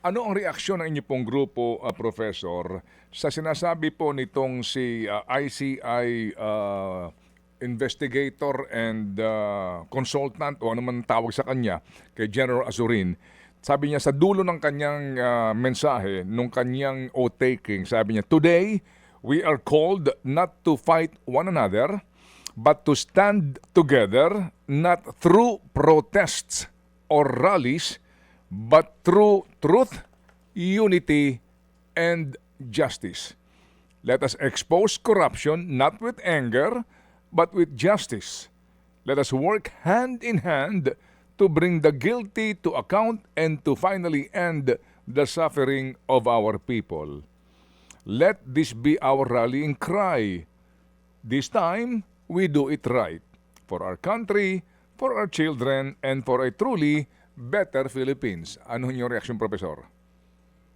Ano ang reaksyon ng inyo pong grupo, ah, Professor, sa sinasabi po nitong si ah, ICI ah, investigator and ah, consultant o ano man tawag sa kanya kay General Azurin. Sabi niya sa dulo ng kanyang ah, mensahe, nung kanyang o-taking, sabi niya, Today, we are called not to fight one another, but to stand together, not through protests or rallies, but through truth, unity, and justice. Let us expose corruption not with anger, but with justice. Let us work hand in hand to bring the guilty to account and to finally end the suffering of our people. Let this be our rallying cry. This time, we do it right. For our country, for our children, and for a truly better Philippines. Ano yung reaksyon, Professor?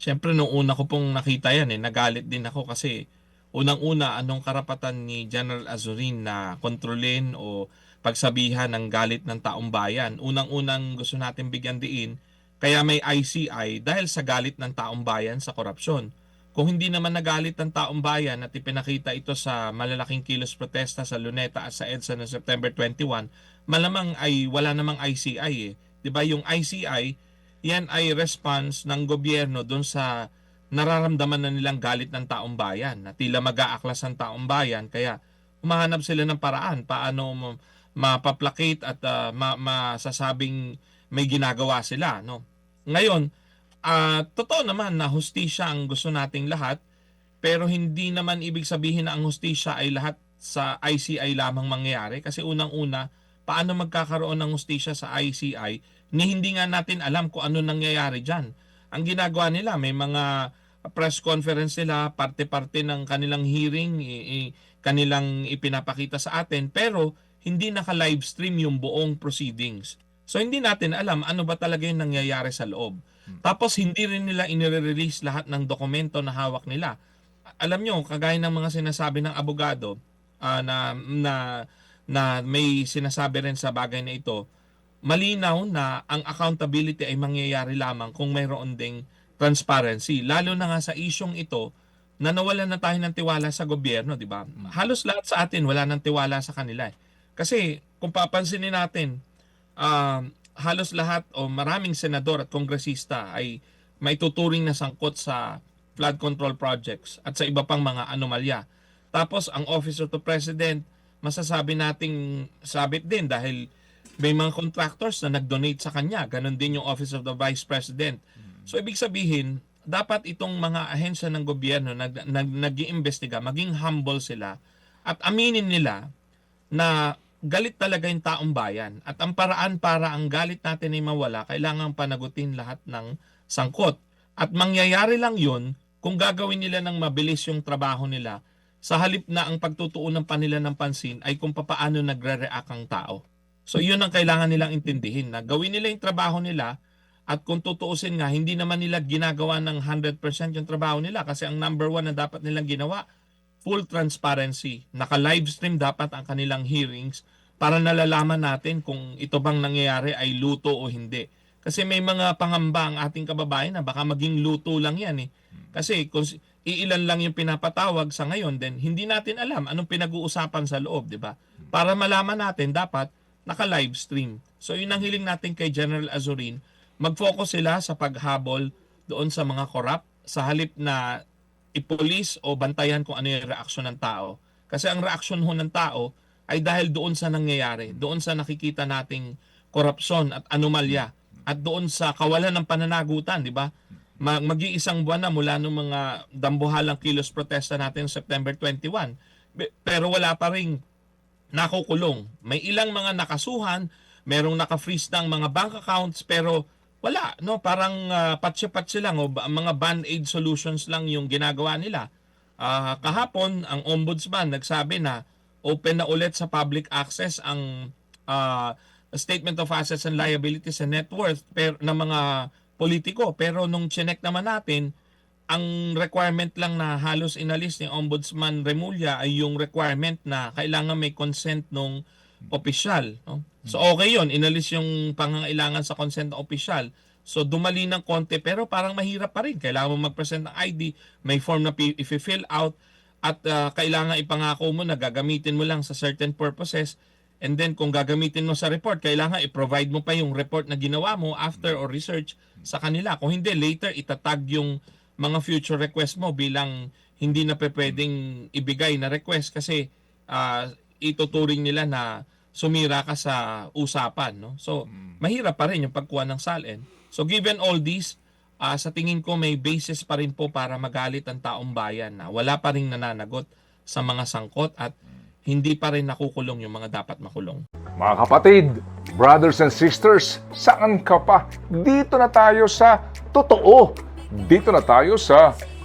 Siyempre, nung una ko pong nakita yan, eh, nagalit din ako kasi unang-una, anong karapatan ni General Azurin na kontrolin o pagsabihan ng galit ng taong bayan? Unang-unang gusto natin bigyan diin, kaya may ICI dahil sa galit ng taong bayan sa korupsyon. Kung hindi naman nagalit ng taong bayan at ipinakita ito sa malalaking kilos protesta sa Luneta at sa EDSA noong September 21, malamang ay wala namang ICI eh. 'Di ba yung ICI, yan ay response ng gobyerno doon sa nararamdaman na nilang galit ng taong bayan na tila mag-aaklas ang taong bayan kaya humahanap sila ng paraan paano ma- mapaplacate at ah, ma- masasabing may ginagawa sila no? Ngayon ah totoo naman na hustisya ang gusto nating lahat pero hindi naman ibig sabihin na ang hustisya ay lahat sa ICI lamang mangyayari kasi unang-una paano magkakaroon ng hustisya sa ICI ni hindi nga natin alam kung ano nangyayari diyan. Ang ginagawa nila may mga press conference nila, parte-parte ng kanilang hearing, i- i- kanilang ipinapakita sa atin pero hindi naka-live stream yung buong proceedings. So hindi natin alam ano ba talaga yung nangyayari sa loob. Tapos hindi rin nila inire-release lahat ng dokumento na hawak nila. Alam nyo, kagaya ng mga sinasabi ng abogado ah, na, na, na may sinasabi rin sa bagay na ito, malinaw na ang accountability ay mangyayari lamang kung mayroon ding transparency. Lalo na nga sa isyong ito na nawalan na tayo ng tiwala sa gobyerno, di ba? Halos lahat sa atin wala ng tiwala sa kanila. eh. Kasi kung papansinin natin, um, halos lahat o maraming senador at kongresista ay may tuturing na sangkot sa flood control projects at sa iba pang mga anomalya. Tapos ang Office of the President, masasabi nating sabit din dahil may mga contractors na nag-donate sa kanya. Ganon din yung Office of the Vice President. So ibig sabihin, dapat itong mga ahensya ng gobyerno nag, nag, nag-iimbestiga, maging humble sila at aminin nila na galit talaga yung taong bayan. At ang paraan para ang galit natin ay mawala, kailangan panagutin lahat ng sangkot. At mangyayari lang yun kung gagawin nila ng mabilis yung trabaho nila sa halip na ang pagtutuunan pa nila ng pansin ay kung papaano nagre-react ang tao. So yun ang kailangan nilang intindihin na gawin nila yung trabaho nila at kung tutuusin nga, hindi naman nila ginagawa ng 100% yung trabaho nila kasi ang number one na dapat nilang ginawa, full transparency. Naka-live stream dapat ang kanilang hearings para nalalaman natin kung ito bang nangyayari ay luto o hindi. Kasi may mga pangamba ang ating kababayan na baka maging luto lang yan eh. Kasi kung iilan lang yung pinapatawag sa ngayon, then hindi natin alam anong pinag-uusapan sa loob, di ba? Para malaman natin, dapat naka-live stream. So yun ang hiling natin kay General Azurin, mag-focus sila sa paghabol doon sa mga korap sa halip na ipulis o bantayan kung ano yung reaksyon ng tao. Kasi ang reaksyon ho ng tao ay dahil doon sa nangyayari, doon sa nakikita nating korupsyon at anomalya at doon sa kawalan ng pananagutan, di ba? Ma- Mag-iisang buwan na mula nung mga dambuhalang kilos protesta natin September 21. Be- Pero wala pa rin nakukulong. May ilang mga nakasuhan, merong naka-freeze ng mga bank accounts pero wala, no? Parang uh, patsi-patsi lang o mga band-aid solutions lang yung ginagawa nila. Ah, kahapon ang ombudsman nagsabi na open na ulit sa public access ang ah, statement of assets and liabilities and net worth pero ng mga politiko pero nung chinek naman natin ang requirement lang na halos inalis ni Ombudsman Remulla ay yung requirement na kailangan may consent nung opisyal. No? So okay yon inalis yung pangangailangan sa consent ng opisyal. So dumali ng konti pero parang mahirap pa rin. Kailangan mo mag-present ng ID, may form na i-fill out at ah, kailangan ipangako mo na gagamitin mo lang sa certain purposes. And then kung gagamitin mo sa report, kailangan i-provide mo pa yung report na ginawa mo after or research sa kanila. Kung hindi, later itatag yung mga future request mo bilang hindi na pwedeng ibigay na request kasi ah, ituturing nila na sumira ka sa usapan. No? So, mahirap pa rin yung pagkuha ng SALN. So, given all this, ah, sa tingin ko may basis pa rin po para magalit ang taong bayan na wala pa rin nananagot sa mga sangkot at hindi pa rin nakukulong yung mga dapat makulong. Mga kapatid, brothers and sisters, saan ka pa? Dito na tayo sa totoo. Dito na tayo sa